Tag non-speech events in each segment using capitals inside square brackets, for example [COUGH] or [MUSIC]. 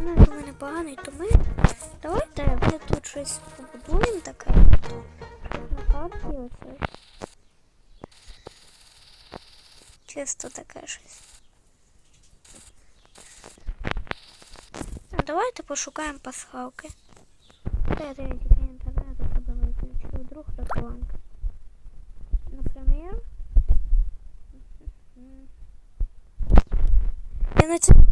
інтернет у мене поганий, то ми давайте ми тут щось побудуємо таке. На карті оце. Чисто таке щось. А давайте пошукаємо пасхалки. Та я тільки інтернет у себе виключу. Вдруг рекламка. Например. м, Я на цьому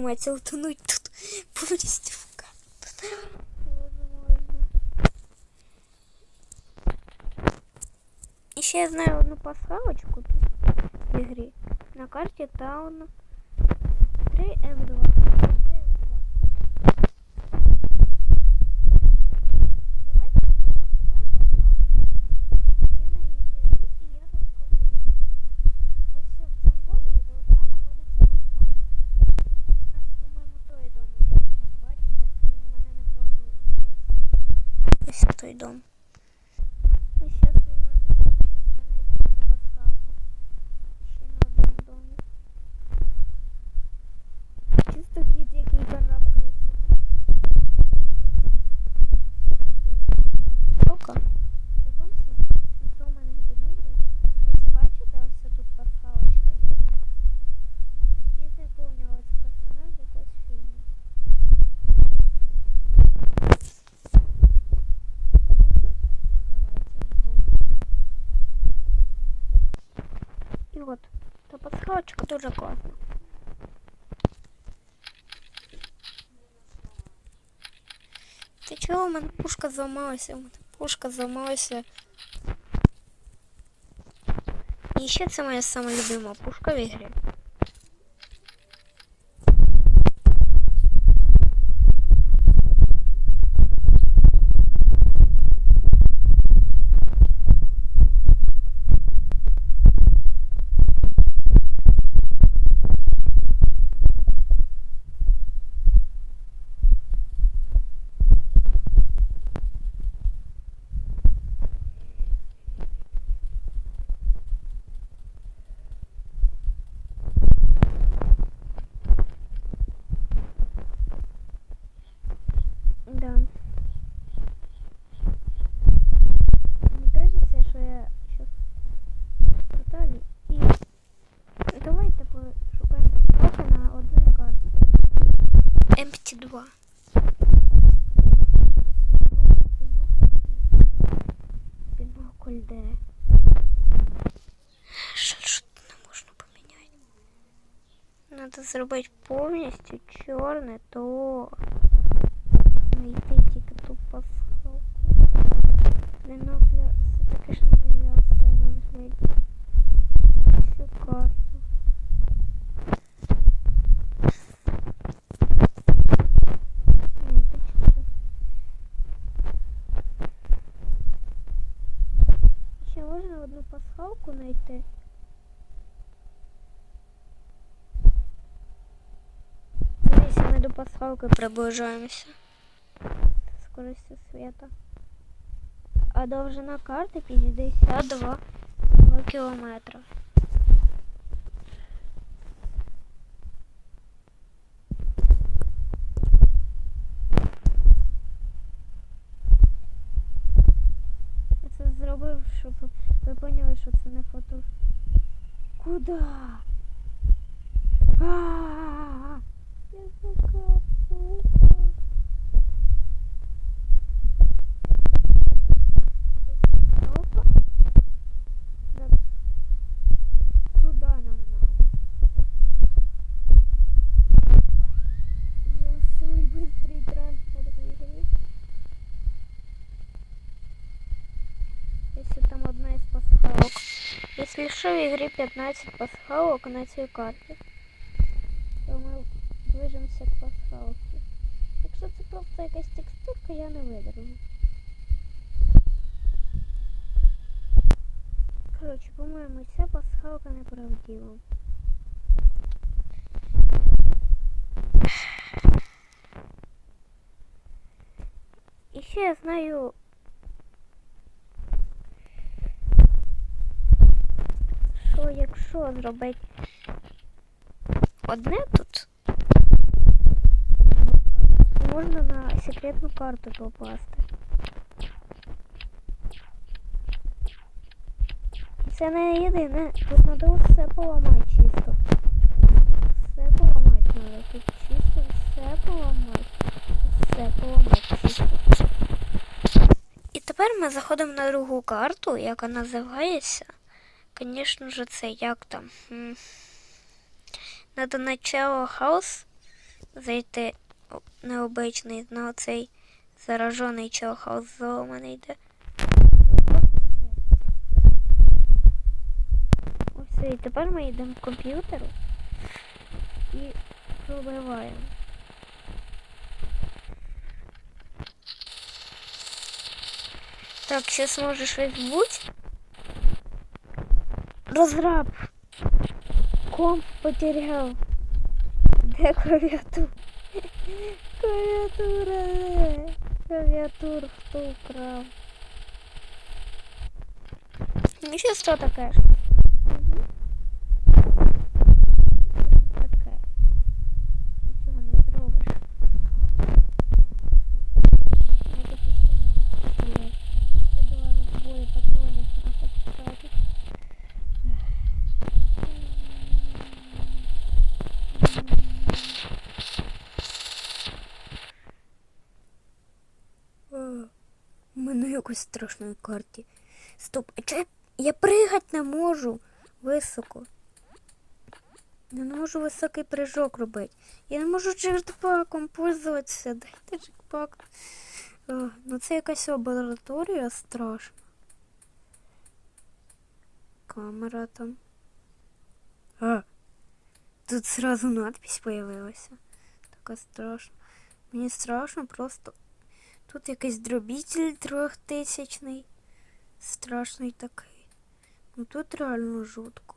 міг утонуть тут полностью в карту. Еще я знаю одну пасхалочку тут в игре. На карте Таун 3F2. 3F2. Давайте ми пошукаємо пасхалку. Я на її тут і я розкажу вам. Ось в цьому домі должна знаходитися пасхалка. А це, по-моєму, той дом ось там, бачите? Він у мене не прогрузився. Ось той дом. Мы сейчас, по-моему, сейчас мы найдем всю пасхалку. Еще на одном доме. Чисто кит, який карабкається. Пасхалка. В якомусь із зломаних домів. Ось бачите, ось тут пасхалочка є. І не помню, ось персонаж з якогось фільму. І от, та пасхалочка дуже класна. Ти чого у мене пушка зламалася? У мене пушка зламалася. І ще це моя сама любима пушка в ігрі. зробити повністю чорне, то знайти тільки ту пасхалку. Бінокля все-таки ж не для все розглядіти. Всю карту. Ні, тут що? Ще можна одну пасхалку знайти. Дивіться, ми до пасхалки света. А довжина карти 52 кілометра. Я це зробив, щоб ви поняли, що це не фото. Куда? Якщо що в ігрі 15 пасхалок на цій карті, то ми движемося к пасхалці. Якщо це просто якась текстурка, я не видержу. Коротше, по-моєму, ця пасхалка неправдива. І ще я знаю. Що зробити одне тут, можна на секретну карту попасти. Це не єдине, тут треба все поламати чисто. Все поламати треба. Тут чисто все поламати. Все поламати чисто. І тепер ми заходимо на другу карту, яка називається. Звісно ж, це як там. Надо начало хаус зайти необичний на оцей заражений чел хаус зламаний йде. Ось і тепер ми йдемо к комп'ютеру і пробиваємо. Так, сейчас можешь щось бути. Розграб. Комп потерял. Де клавіатура? [LAUGHS] Клавіатура. де? Клавіатуру хто украв? Ну що Якось страшної карті. Стоп, а чого я, я пригати не можу високо. Я не можу високий прыжок робити. Я не можу джетпаком пользуватися. Дайте джетпак. О, ну це якась лабораторія страшна. Камера там. А, тут сразу надпись появилася. Така страшна. Мені страшно просто. Тут якийсь дробитель трьохтисячний. Страшний такий. Ну тут реально жутко.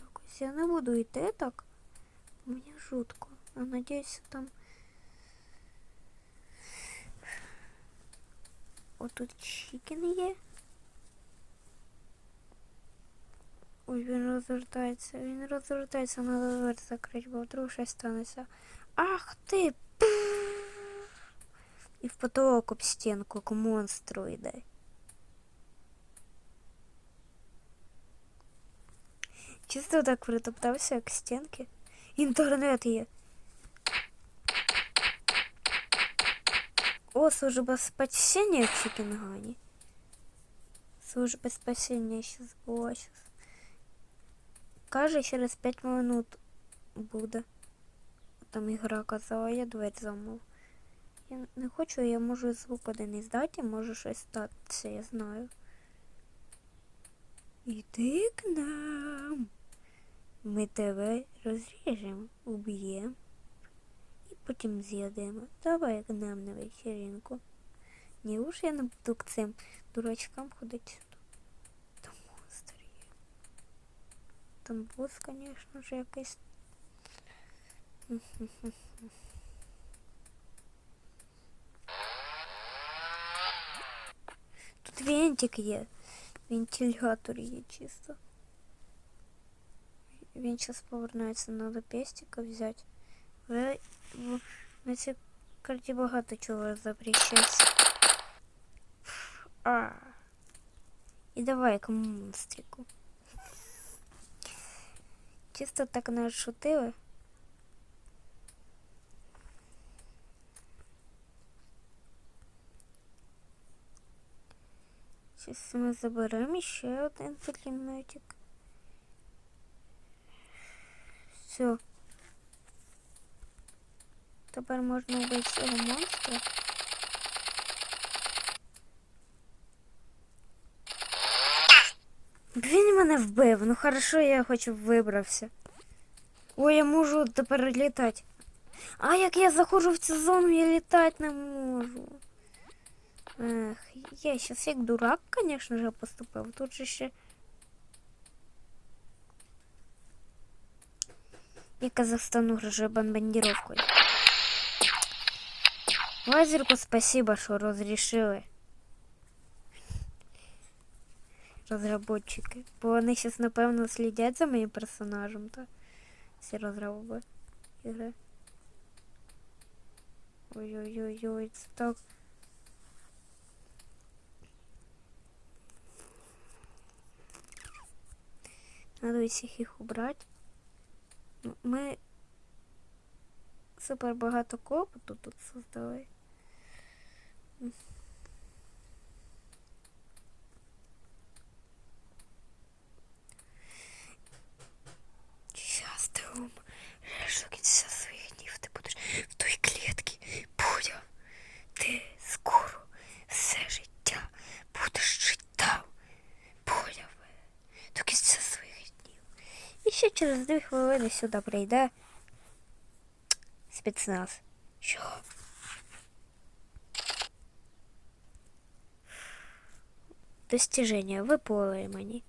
Якось я не буду йти так. Мені жутко. А надіюся там. Отут чікен є. Ой, він розвертається. Він розвертається, треба двері закрити, бо вдруг щось станеться. Ах ти! І в потолок об стінку к монстру йде. Чисто так притоптався к стінки. Інтернет є. О, служба спасения в Чикенгане. Служба спасения сейчас була сейчас. Каже, через 5 минут буде. Там ігра казала, я двері замов. Я не хочу, я можу звук один іздати, може щось статися, я знаю. Іди к нам. Ми тебе розріжемо, уб'ємо і потім з'їдемо. Давай к нам на вечеринку. Ні уж я не буду к цим дурачкам ходити сюди. Там монстр. Там бос, звісно ж, якийсь. Тут вентик є. Вентилятор є чисто. Він зараз повернеться, треба пестика взяти. Ви в- на цій карті багато чого запрещається. А. І давай к монстрику. Чисто так нас Зараз ми заберемо ще один пулеметик. Все. Тепер можна вбити цього монстра. Він мене вбив. Ну хорошо, я хоч вибрався. Ой, я можу тепер літати. А як я заходжу в цю зону, я літати не можу. Ех, я щас як дурак, конечно же, поступив. Тут же ще. Я Казахстан угрожаю бомбардировкой. Лазерку спасибо, что разрешили. Розробники. Бо вони зараз, напевно, слідять за моїм персонажем, та всі розроби. Ой-ой-ой, це так. Надо всіх їх убрати. Ну, Ми супер багато клопоту тут создали. Сейчас ты умрешь до через дві хвилини сюда прийде спецназ. Що? Достіження випали они.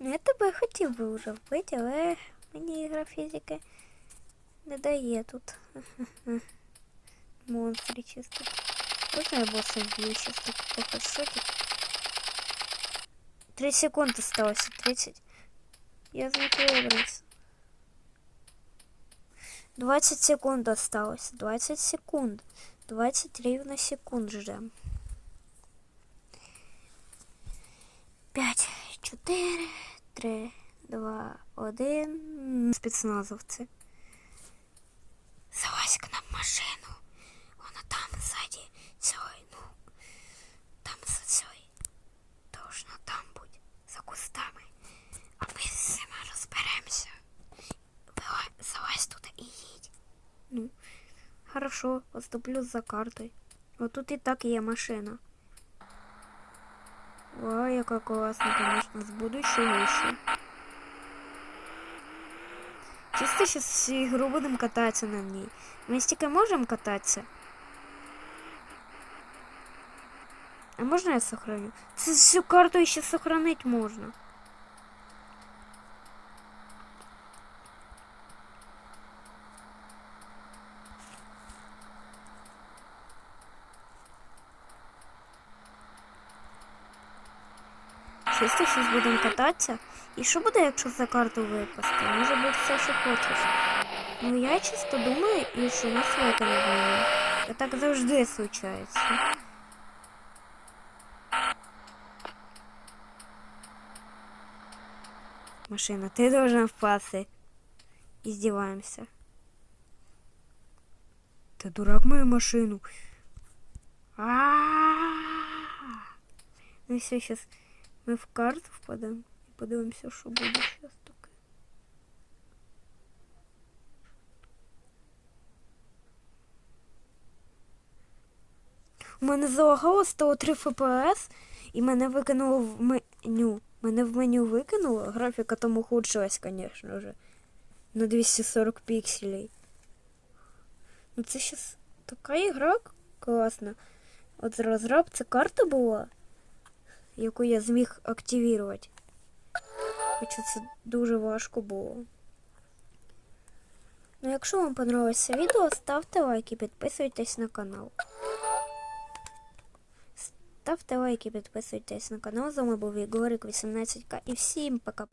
Это ну, бы хотів би вже вбити, але мені ігра фізики не дає тут. [LAUGHS] Монстры чисто. Можна я босса сейчас так похожу. 30 секунд осталось. 30. Я закрою, блядь. 20 секунд осталось. 20 секунд. 20 на секунд ждем. 5, 4, 3, 2, 1. Спецназовцы. Хорошо, поступлю за картой. Вот тут и так є машина. Вау, яка класна, конечно, з будущего еще. Чисто сейчас всю ігру будемо кататися на ній. Ми стільки можемо кататися? А можна я сохраню? Всю карту ще сохранить можна. Чисто зараз будемо кататися. І що буде, якщо за карту випасти? Може бути все, що хочеш. Ну я чисто думаю, і що нас виконали. А так завжди случається. Машина, ты должен впасти. Издеваемся. Ты дурак мою машину. А-а-а. Ну все, сейчас мы в карту впадем и подивимося, що буде сейчас таке. У мене залагало 103 FPS і мене викинуло в меню. Мене в меню викинуло, графіка там ухудшилась, конечно же. На 240 пікселей. Ну це щас така ігра класна. От розраб це карта була, яку я зміг активірувати. Хоча це дуже важко було. Ну, якщо вам понравилось відео, ставте лайк і підписуйтесь на канал. Ставте лайк і підписуйтесь на канал. З вами був Ігорик 18К і всім пока.